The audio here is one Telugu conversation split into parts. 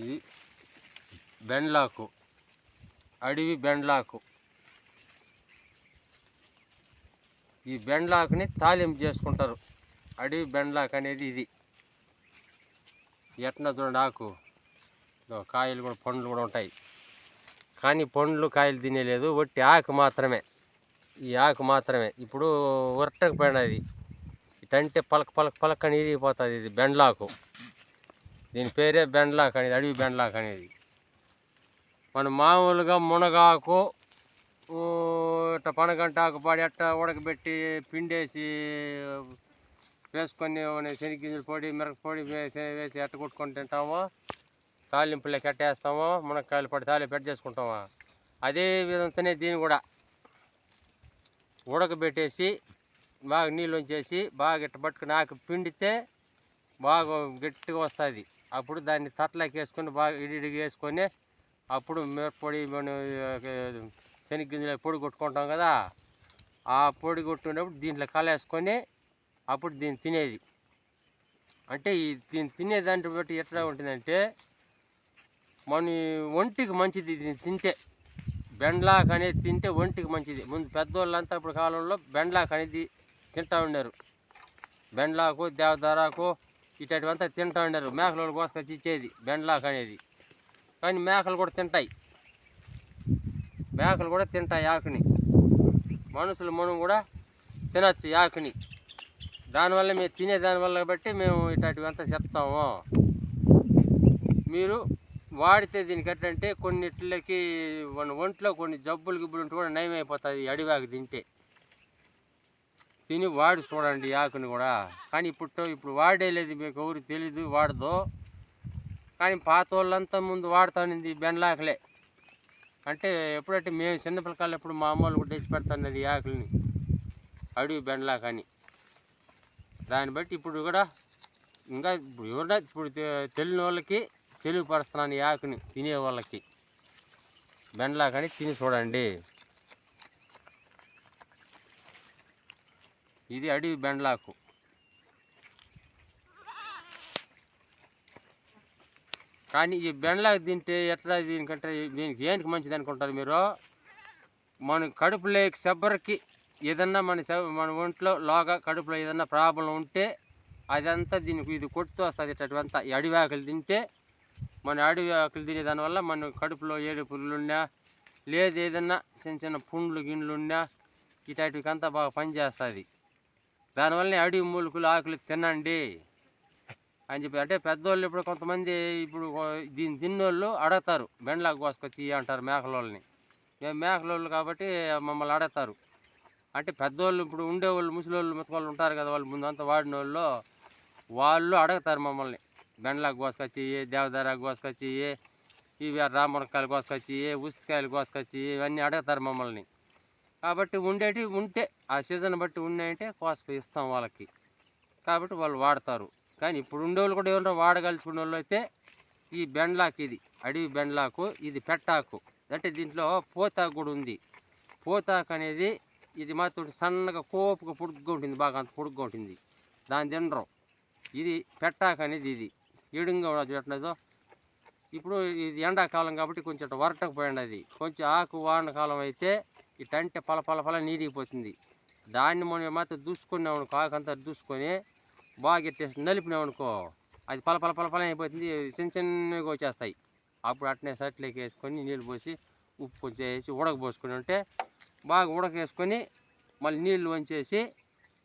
ఇది బెండ్లాకు అడవి బెండ్లాకు. ఈ బెండ్లాకుని తాలింపు చేసుకుంటారు. అడవి బెండ్లాక్ అనేది ఇది. ఎట్న చూడండి ఆకు. కాయలు కూడా పండ్లు కూడా ఉంటాయి. కానీ పండ్లు కాయలు తినేలేదు ఒట్టి ఆకు మాత్రమే. ఈ ఆకు మాత్రమే. ఇప్పుడు ఉరటకపోయినది ఇటంటే పలక పలక పలక అని ఇరిగిపోతుంది ఇది బెండ్లాకు. దీని పేరే బెండ్లాక్ అనేది అడవి బెండ్లాక్ అనేది. మనం మామూలుగా మునగాకు ఇట్లా ఇట్ట పనగంట ఆకుపాడి అట్ట ఉడకబెట్టి పిండేసి వేసుకొని శనిగింజల పొడి మిరప పొడి వేసి వేసి ఎట్ట కొట్టుకొని తింటామో. తాలింపులే కట్టేస్తామో మునక్కాయలు పడి తాలి పెట్టి చేసుకుంటామా. అదే విధంగానే దీన్ని కూడా ఉడకబెట్టేసి బాగా నీళ్ళు ఉంచేసి బాగా ఇట్ట పట్టుకుని ఆకు పిండితే బాగా గట్టిగా వస్తుంది. అప్పుడు దాన్ని తట్లకి వేసుకొని బాగా ఇడిడిగా వేసుకొని అప్పుడు మిరపొడి మన శనగ్గింజల పొడి కొట్టుకుంటాం కదా ఆ పొడి కొట్టుకునేప్పుడు దీంట్లో కలేసుకొని అప్పుడు దీన్ని తినేది. అంటే ఈ దీన్ని తినేదాన్ని బట్టి ఎట్లా ఉంటుందంటే మన ఒంటికి మంచిది దీన్ని తింటే బెండ్లాక్ అనేది తింటే ఒంటికి మంచిది. ముందు పెద్దోళ్ళంతా ఇప్పుడు కాలంలో బెండ్లాక్ అనేది తింటా ఉన్నారు బెండ్లాకు దేవదారాకు ఇటువంటివంతా తింటా ఉన్నారు మేకలు కోసుకొచ్చి ఇచ్చేది బెండ్లాక్ అనేది. కానీ మేకలు కూడా తింటాయి. మేకలు కూడా తింటాయి ఆకుని మనుషులు మనం కూడా తినచ్చు ఆకుని దానివల్ల మేము తినే దానివల్ల బట్టి మేము ఇటువంటివంతా చెప్తాము. మీరు వాడితే దీనికి ఎట్లంటే కొన్నిట్లకి మన ఒంట్లో కొన్ని జబ్బులు గిబ్బులు ఉంటే కూడా నయమైపోతుంది అడివాకు తింటే. తిని వాడి చూడండి ఆకుని కూడా. కానీ ఇప్పుడు ఇప్పుడు వాడేలేదు మీకు ఎవరికి తెలీదు వాడదు. కానీ పాత వాళ్ళంతా ముందు వాడుతానింది బెండలాకలే. అంటే ఎప్పుడంటే మేము చిన్నపిల్లకాయలు ఎప్పుడు మా అమ్మలు కూడా తెచ్చి పెడతాన్నది ఆకులని. అడవి బెండ్లాక్ అని దాన్ని బట్టి ఇప్పుడు కూడా ఇంకా ఇప్పుడు ఎవరైనా ఇప్పుడు తెలియని వాళ్ళకి తెలియపరుస్తున్నాను ఈ ఆకుని తినే వాళ్ళకి బెండలాకని అని తిని చూడండి. ఇది అడవి బెండ్లాకు. కానీ ఈ బెండ్లాకు తింటే ఎట్లా దీనికంటే దీనికి ఏంటికి మంచిది అనుకుంటారు మీరు? మన కడుపులోకి శబ్బరికి ఏదన్నా మన మన ఒంట్లో లోగా కడుపులో ఏదన్నా ప్రాబ్లం ఉంటే అదంతా దీనికి ఇది కొడుతూ వస్తుంది ఇటువంతా ఈ అడవి ఆకులు తింటే మన అడవి ఆకులు తినే దానివల్ల మన కడుపులో ఏడు పుల్లున్నా లేదు ఏదన్నా చిన్న చిన్న పుండ్లు గిండ్లున్నా ఉన్నా అంతా బాగా పనిచేస్తుంది. దానివల్ల అడవి మూలికలు ఆకులు తినండి అని చెప్పి. అంటే పెద్దోళ్ళు ఇప్పుడు కొంతమంది ఇప్పుడు దీన్ని తిన్నోళ్ళు అడుగుతారు బెండ్లాకు కోసుకొచ్చి అంటారు మేకలోళ్ళని. మేము మేకలోళ్ళు కాబట్టి మమ్మల్ని అడుగుతారు అంటే పెద్దోళ్ళు ఇప్పుడు ఉండేవాళ్ళు ముసలోళ్ళు ముతకోళ్ళు ఉంటారు కదా వాళ్ళు ముందంతా వాడిన వాళ్ళు వాళ్ళు అడుగుతారు మమ్మల్ని. బెండ్లాకు కోసుకొచ్చి దేవదారాకు కోసుకొచ్చి ఇవి రామరకాయలు కోసుకొచ్చి ఇయ్యి, ఉసిరికాయలు కోసుకొచ్చి ఇవన్నీ అడుగుతారు మమ్మల్ని. కాబట్టి ఉండేటి ఉంటే ఆ సీజన్ బట్టి ఉన్నాయంటే కోసపు ఇస్తాం వాళ్ళకి. కాబట్టి వాళ్ళు వాడతారు. కానీ ఇప్పుడు ఉండేవాళ్ళు కూడా ఎవరైనా వాడగలుచుకునే వాళ్ళు అయితే ఈ బెండ్లాక్ ఇది అడవి బెండ్లాకు ఇది పెట్టాకు. అంటే దీంట్లో పోతాకు కూడా ఉంది. పోతాకు అనేది ఇది మాత్రం సన్నగా కోపుగా పొడుగ్గా ఉంటుంది బాగా అంత పొడుగ్గా ఉంటుంది. దాని తినరు. ఇది పెట్టాకు అనేది ఇది. ఏడుగా ఉన్నది ఇప్పుడు ఇది ఎండాకాలం కాబట్టి కొంచెం వరటకు పోయింది అది. కొంచెం ఆకు వానకాలం అయితే ఇటంటే పల పల పల నీరిగిపోతుంది దాన్ని మనం మాత్రం దూసుకున్నాం కాకంతా దూసుకొని బాగా ఎట్టేసి నలిపినామనుకో అది పల పల పల పల అయిపోతుంది. చిన్న చిన్నగా వచ్చేస్తాయి. అప్పుడు అట్నే సట్లోకి వేసుకొని నీళ్ళు పోసి ఉప్పు కొంచెం వేసి ఉడకబోసుకుని ఉంటే బాగా ఉడకేసుకొని మళ్ళీ నీళ్ళు వంచేసి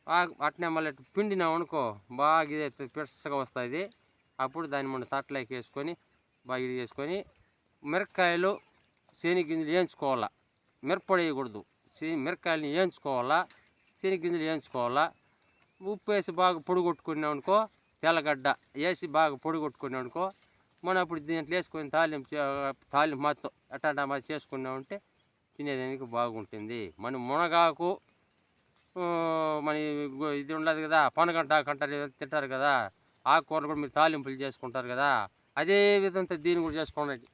బాగా అట్నే మళ్ళీ ఇట్ట పిండినాం అనుకో బాగా ఇది పిరసగా వస్తుంది. అప్పుడు దాన్ని మనం తట్లోకి వేసుకొని బాగా ఇది చేసుకొని మిరపకాయలు శనగింజలు వేయించుకోవాలా. మిరపడేయకూడదు. వేయకూడదు వేయించుకోవాలా శనగింజలు వేయించుకోవాలా. ఉప్పు వేసి బాగా పొడి అనుకో తెల్లగడ్డ వేసి బాగా పొడి అనుకో మనం అప్పుడు దీంట్లో వేసుకొని తాలింపు తాలింపు మొత్తం ఎట్టా మాత్రం చేసుకున్నామంటే తినేదానికి బాగుంటుంది. మన మునగాకు మన ఇది ఉండదు కదా పనగంట అంటారు తింటారు కదా ఆకుకూరలు కూడా మీరు తాలింపులు చేసుకుంటారు కదా అదే విధంగా దీన్ని కూడా చేసుకోండి.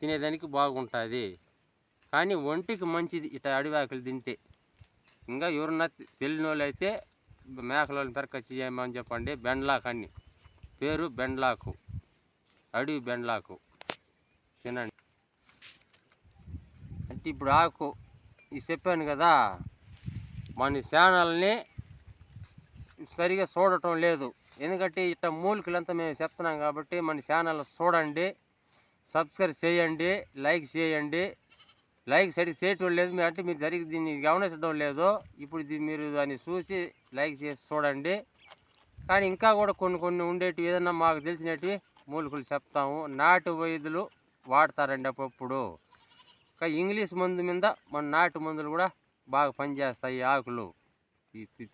తినేదానికి బాగుంటుంది. కానీ ఒంటికి మంచిది ఇట అడివాకులు తింటే. ఇంకా ఎవరన్నా తెలియని వాళ్ళు అయితే మేకలను పెరకచ్చి చేయమని చెప్పండి. బెండ్లాక్ అని. పేరు బెండ్లాకు. అడవి బెండ్లాకు. తినండి. అంటే ఇప్పుడు ఆకు ఇది చెప్పాను కదా మన ఛానల్ని సరిగా చూడటం లేదు. ఎందుకంటే ఇట్ట మూలికలంతా మేము చెప్తున్నాం కాబట్టి మన ఛానల్ చూడండి సబ్స్క్రైబ్ చేయండి లైక్ చేయండి లైక్ సరిగ్గా చేయటం లేదు. మీరు అంటే మీరు సరిగ్గా దీన్ని గమనించడం లేదు. ఇప్పుడు మీరు దాన్ని చూసి లైక్ చేసి చూడండి. కానీ ఇంకా కూడా కొన్ని కొన్ని ఉండేటివి ఏదన్నా మాకు తెలిసినవి మూలికలు చెప్తాము. నాటు వైద్యులు వాడతారండి అప్పుడు ఇంకా ఇంగ్లీష్ మందు మీద మన నాటు మందులు కూడా బాగా పనిచేస్తాయి ఆకులు.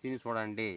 తిని చూడండి.